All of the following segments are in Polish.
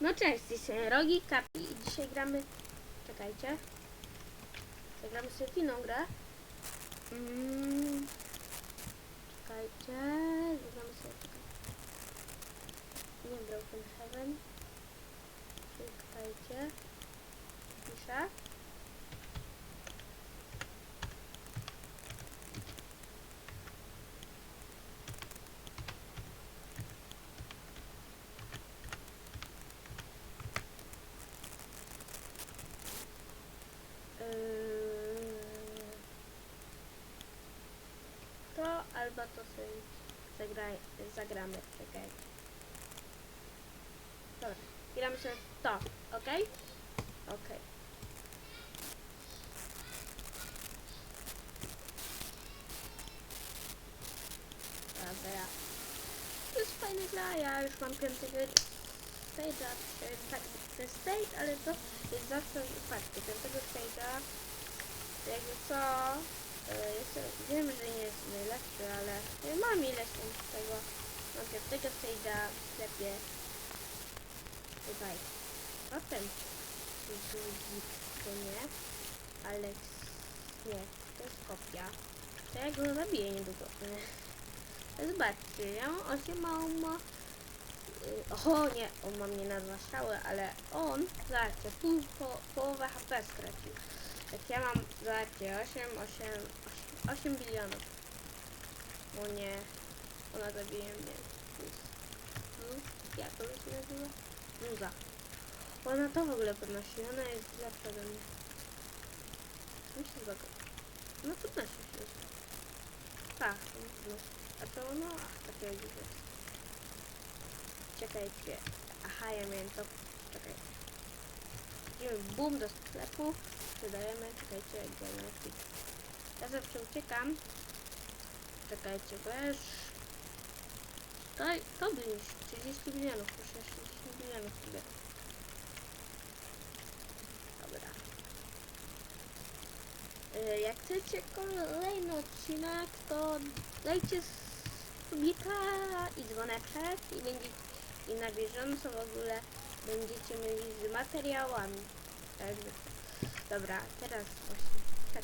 No cześć, strony Rogi Kapi i dzisiaj gramy... Czekajcie. Zagramy sobie inną grę. Mm. Czekajcie. Zagramy sobie... Nie Broken Heaven. Czekajcie. Piszę. Yy, To albo to sobie zagraj, zagramy, czekaj. Dobra, gramy sobie w to, ok? Ok. Dobra. To jest fajna gra, ja już mam piątego stage'a, e, tak, to jest stage, ale to jest zawsze, patrzcie, piątego stage'a, jakby co, e, jest, wiem, że nie jest najlepszy, ale e, mam ileś tam tego, piątego stage'a w sklepie, tutaj, potem drugi, to nie, Alex, nie, to jest kopia, to ja go zabiję niedługo, zobaczcie, ja mam 8 ma, O nie, on ma mnie na dwa strzały, ale on, zobaczcie, pół, po, połowę HP stracił. Jak ja mam, zobaczcie, 8, 8, 8, 8 bilionów. O nie, ona zabije mnie. Plus, jak to się nazywa? Muza. Ona to w ogóle podnosi, ona jest lepsza ode mnie. Mi się zbaga? No podnosi się. Tak, no. A to ono, ach, takie dziwne. Czekajcie. Aha, ja miałem to. Czekaj. Idziemy boom do sklepu. Sprzedajemy. Czekajcie, gdzie Ja zawsze uciekam. Czekajcie, już... To, to by już 30 milionów. Muszę 60 milionów tyle. Dobra. Y, Jak chcecie kolejny odcinek, to dajcie subika i dzwoneczek i będzie i na bieżąco w ogóle będziecie mieli z materiałami. Tak. Dobra, teraz właśnie tak.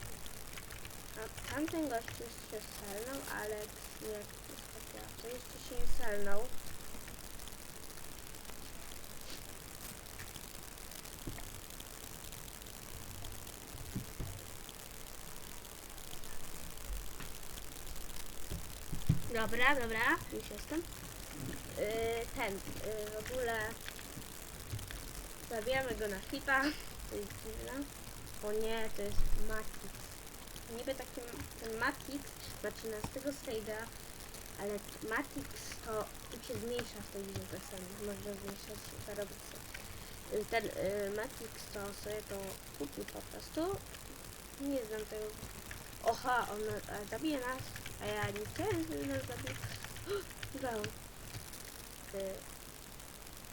A tamten gościu się salnął, ale nie, to jeszcze się nie salnął. Dobra, dobra, już jestem. Yy, ten, yy, w ogóle zabijamy go na hita. To jest dziwne. O nie, to jest Matix. Niby taki ten Matix ma 13 stage'a, ale Matix to tu się zmniejsza w tej grze czasami. Można zmniejszać zarobić sobie. Ten yy, Matix to sobie to kupi po prostu. Nie znam tego. Oha, on a, zabije nas, a ja nie chciałem, żeby nas zabił. Udało.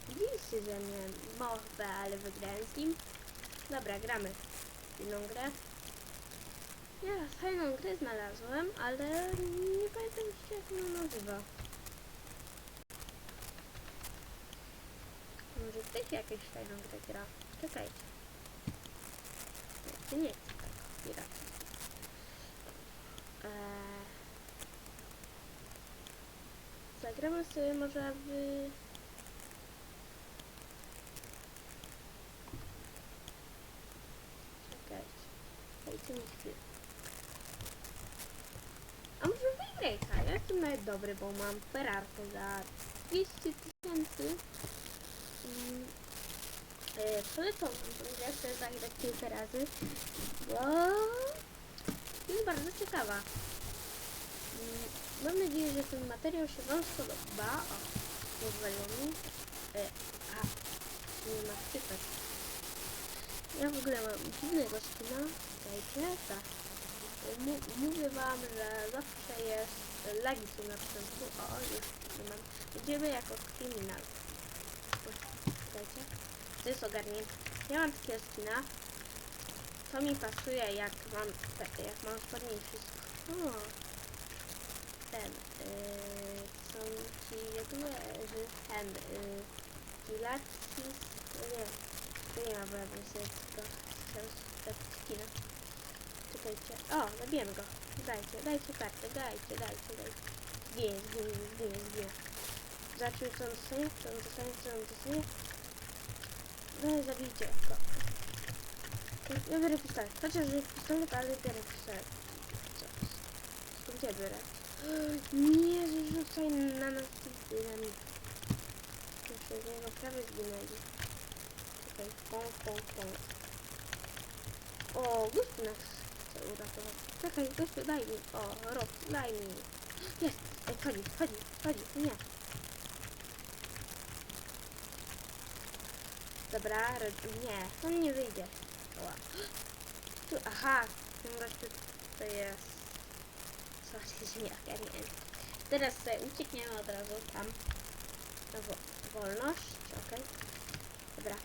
Widzieliście ze mnie morbę, ale wygrałem z nim. Dobra, gramy inną grę. Ja fajną grę znalazłem, ale nie pamiętam jeszcze jak ona nazywa. Może ktoś jakieś fajną grę gra. Czekajcie. Nie, nie chcę. Nie raczej. Eee... Zagramy sobie może w... Czekajcie. A może wygrajka? Ja jestem nawet dobry, bo mam perarkę za 200 tysięcy. Mm. E, Polecam wam tą grę, chcę zagrać kilka razy, bo jest bardzo ciekawa. Mm, Mam nadzieję, że ten materiał się Wam spodoba. O, pozwoliło mi. E, a, nie ma wczytać. Ja w ogóle mam dziwnego skina. Czekajcie, tak. Mówię Wam, że zawsze jest lagi są na początku. O, już nie mam. Będziemy jako kryminal. O, Czekajcie. To jest ogarnięte. Ja mam takiego skina. To mi pasuje jak mam, jak mam spodnie i wszystko. O, ten, yy, są ci youtuberzy, ten, yy, Pilates, no nie, to nie ma prawa sobie tylko teraz tak. Czekajcie, o, zabijemy go. Dajcie, dajcie kartę, dajcie, dajcie, dajcie. Zginie, zginie, zginie, zginie. Zobaczmy co on dostanie, co on dostanie, co on dostanie. No zabijcie go. Ja biorę pistolet, chociaż jest pistolet, ale biorę pistolet. Co? Skąd gdzie biorę? Nie, rzucaj na nas dynamit. Przez niego prawie zginęli. Czekaj, pong, pong, pong. O, gościu nas chce uratować. Czekaj, gościu, daj mi. O, rok, daj mi. Jest! Ej, chodzi, chodzi, chodzi, nie. Dobra, nie, on nie wyjdzie. Oła. Tu, aha, ten gościu to jest... Coś śmiech, ja nie wiem. Teraz sobie uciekniemy od razu tam. Na wo wolność, okej. Dobra,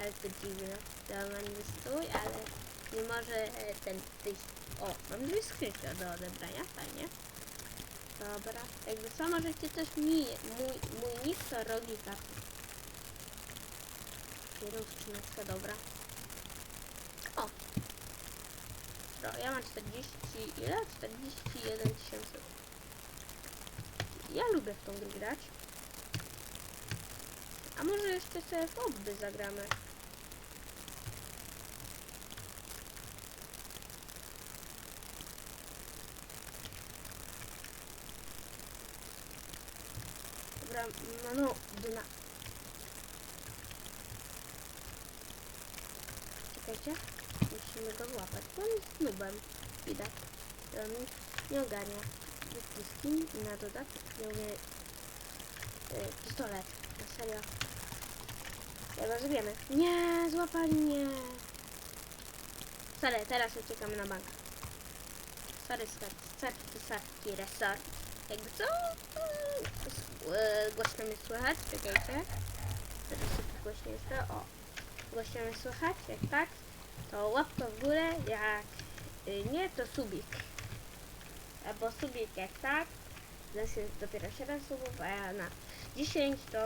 Ale to dziwne. Nie stój, ale nie może e, ten wyjść. O, mam dwie skrzynki do odebrania, fajnie. Dobra, jakby co możecie też mi, mój, mój nick to. Jedną skrzyneczkę, dobra. O! Ja mam 40, ile? 41 tysięcy. Ja lubię w tą grę grać. A może jeszcze sobie w obby zagramy? Dobra, no, no, dyna. Czekajcie, musimy go złapać. bo On jest nubem, widać. On nie ogarnia wyciski i na dodatek nie umie y, pistolet. Na serio. Dobra, zabijemy. Nie, złapali mnie. Sorry, teraz uciekamy na bank. Sorry, sorry, sorry, sorry, resort. Jakby co? Yy, głośno mnie słychać, czekajcie. Teraz sobie głośno jest to. O, głośno mnie słychać, jak tak, to łapka w górę, jak y, nie, to subik. Albo subik jak tak, teraz jest dopiero 7 subów, a na 10 to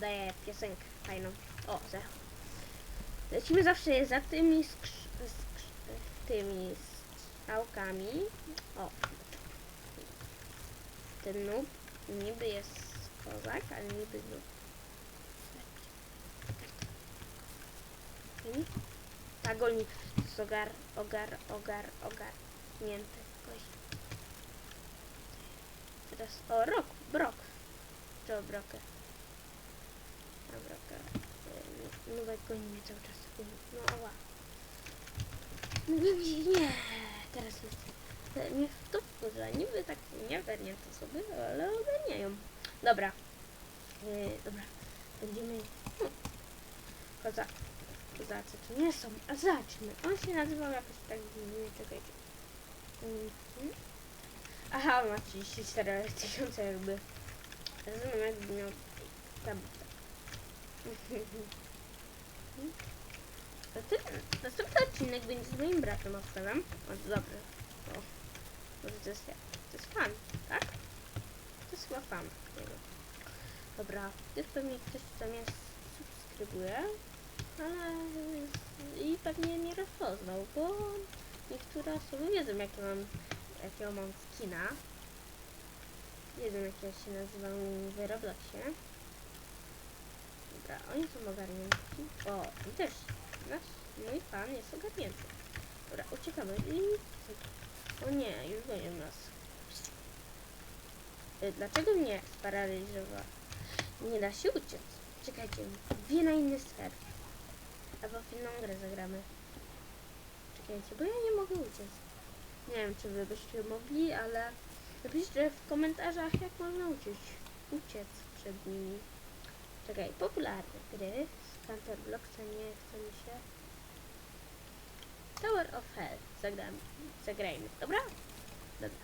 daję piosenkę fajną. O, zero. Lecimy zawsze za tymi skrz, skrz, tymi strzałkami. O. Ten noob niby jest kozak, ale niby noob. Pagonik z ogar, ogar, ogar, ogar. Mięty. Teraz, o, rok, brok. Czy o brokę? A brokę. y, Nubek goni mnie cały czas. No, ała. No nie, nie. Teraz jest. Mnie w to wkurza. Niby tak nie ogarnięte osoby, ale ogarniają. Dobra. Yy, dobra. Będziemy... Hmm. Koza. Kozacy to nie są. A zobaczmy. On się nazywał jakoś tak dziwnie. Czekajcie. Mhm. Aha, ma 34 tysiące jakby. Rozumiem jakby miał tam. Ten następny odcinek będzie z moim bratem obstawiam. O, dobry. O, to jest, to jest fan, tak? To jest chyba fan. Dobra, jest pewnie ktoś, kto mnie subskrybuje, ale i pewnie mnie rozpoznał, bo niektóre osoby wiedzą, jakie mam, jakiego mam skina. Wiedzą, jak ja się nazywam w Robloxie. Dobra, oni są ogarnięci. O, i też nasz, mój pan jest ogarnięty. Dobra, uciekamy i... O nie, już gonią nas. Y, Dlaczego mnie sparaliżowa? Nie da się uciec. Czekajcie, wie na inny sfer. Albo w inną grę zagramy. Czekajcie, bo ja nie mogę uciec. Nie wiem, czy wy byście mogli, ale napiszcie w komentarzach, jak można uciec, uciec przed nimi. Czekaj, popularne gry. Z Counter Blocksa nie chce mi się. Tower of Hell. Zagramy, zagrajmy, dobra? Dobra.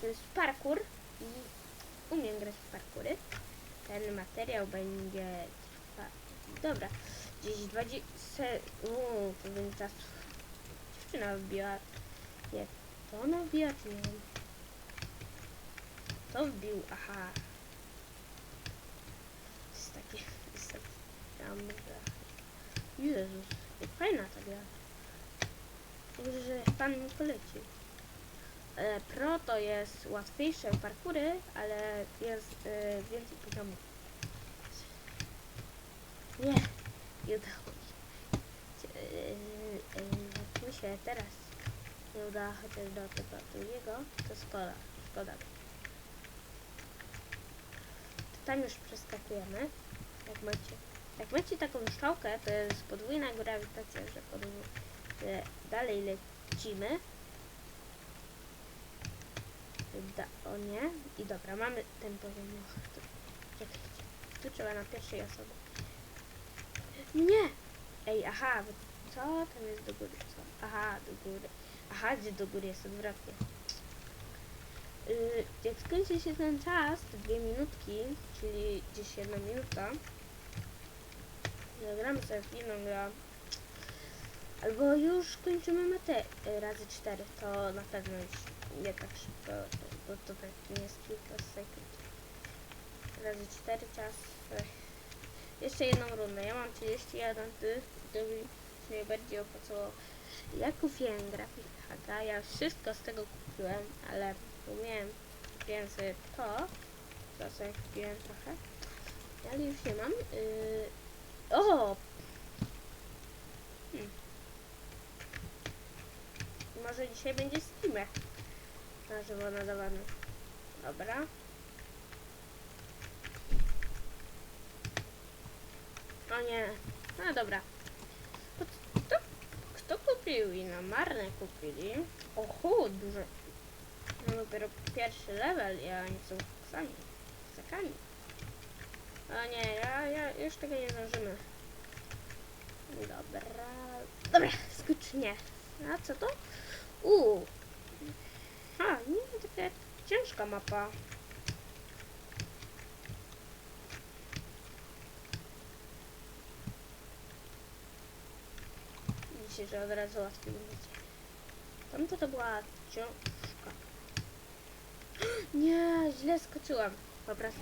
To jest parkour i umiem grać w parkoury. Ten materiał będzie trwa... Dobra. Gdzieś 20... Se... Uuu, to będzie czas. Dziewczyna wbiła... Nie. To ona wbiła, czy nie. To wbił, aha. Tam, że... Jezus, jak fajna ta gra. Dobrze, że pan mi poleci. E, Pro to jest łatwiejsze parkury, ale jest e, więcej poziomów. Nie, nie udało mi się. E, e, mi się teraz nie uda chociaż do tego drugiego, to szkoda, szkoda. To tam już przeskakujemy. Jak macie, jak macie taką strzałkę, to jest podwójna grawitacja, że, dalej lecimy. Da, o nie. I dobra, mamy ten poziom. Tu. Tu trzeba na pierwszej osobie. Nie! Ej, aha, co? Tam jest do góry, co? Aha, do góry. Aha, gdzie do góry jest odwrotnie. Yy, jak skończy się ten czas, te dwie minutki, czyli gdzieś jedna minuta, zagramy sobie w inną grę. Albo już kończymy metę y, razy cztery, to na pewno już nie tak szybko, bo to tak nie jest kilka sekund. Razy cztery czas. Ech. Jeszcze jedną rundę. Ja mam 31, ty, mi się najbardziej opłacało. Ja kupiłem grafik ja wszystko z tego kupiłem, ale kupiłem sobie to, to sobie kupiłem trochę, ale już nie mam. Yy... O! Hmm. Może dzisiaj będzie streamer na żywo nadawany. Dobra. O nie. No dobra. Kupił i na marne kupili? Oho, dużo. No dopiero pierwszy level i oni są sami. Sakami. O nie, ja, ja już tego nie zdążymy. Dobra. Dobra, skocznie. A co to? Uuu. A, nie, taka ciężka mapa. Widzicie, że od razu łatwiej będzie. Tamto to była ciężka. Nie, źle skoczyłam. Prostu.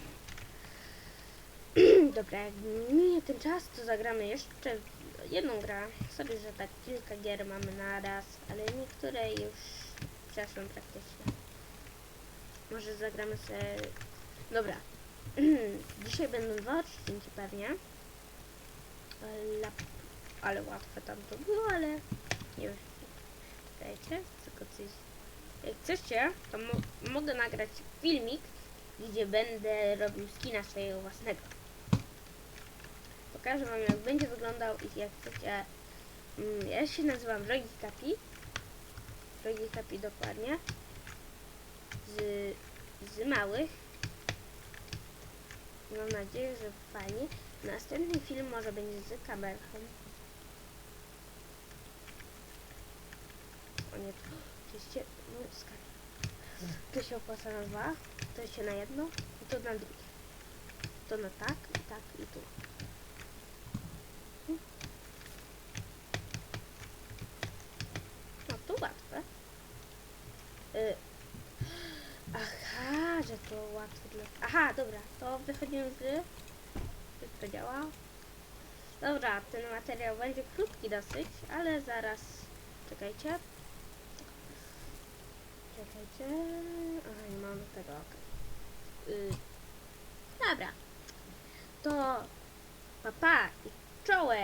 Dobra, jak minie ten czas, to zagramy jeszcze jedną grę. Sorry, że tak kilka gier mamy na raz, ale niektóre już przeszłem praktycznie. Może zagramy sobie... Dobra. Dzisiaj będą dwa odcinki pewnie. Ale, ale łatwe tam to było, ale nie wiem. Czekajcie, tylko coś... Jak chcecie, to mo mogę nagrać filmik, gdzie będę robił skina swojego własnego. Pokażę wam jak będzie wyglądał i jak chcecie. Mm, ja się nazywam Rogi Kapi. Rogi Kapi dokładnie. Z, z małych. Mam nadzieję, że fajnie. Następny film może będzie z kamerą. Oczywiście, no skak. To się opłaca na dwa, to się na jedno i to na drugie. To na tak, i tak i tu. No to łatwe. Y Aha, że to łatwe dla... Aha, dobra, to wychodzimy z gry. To działa? Dobra, ten materiał będzie krótki dosyć, ale zaraz... Czekajcie. Czekajcie. A, nie mam tego. Yy. Dobra. To papa pa, i czołem.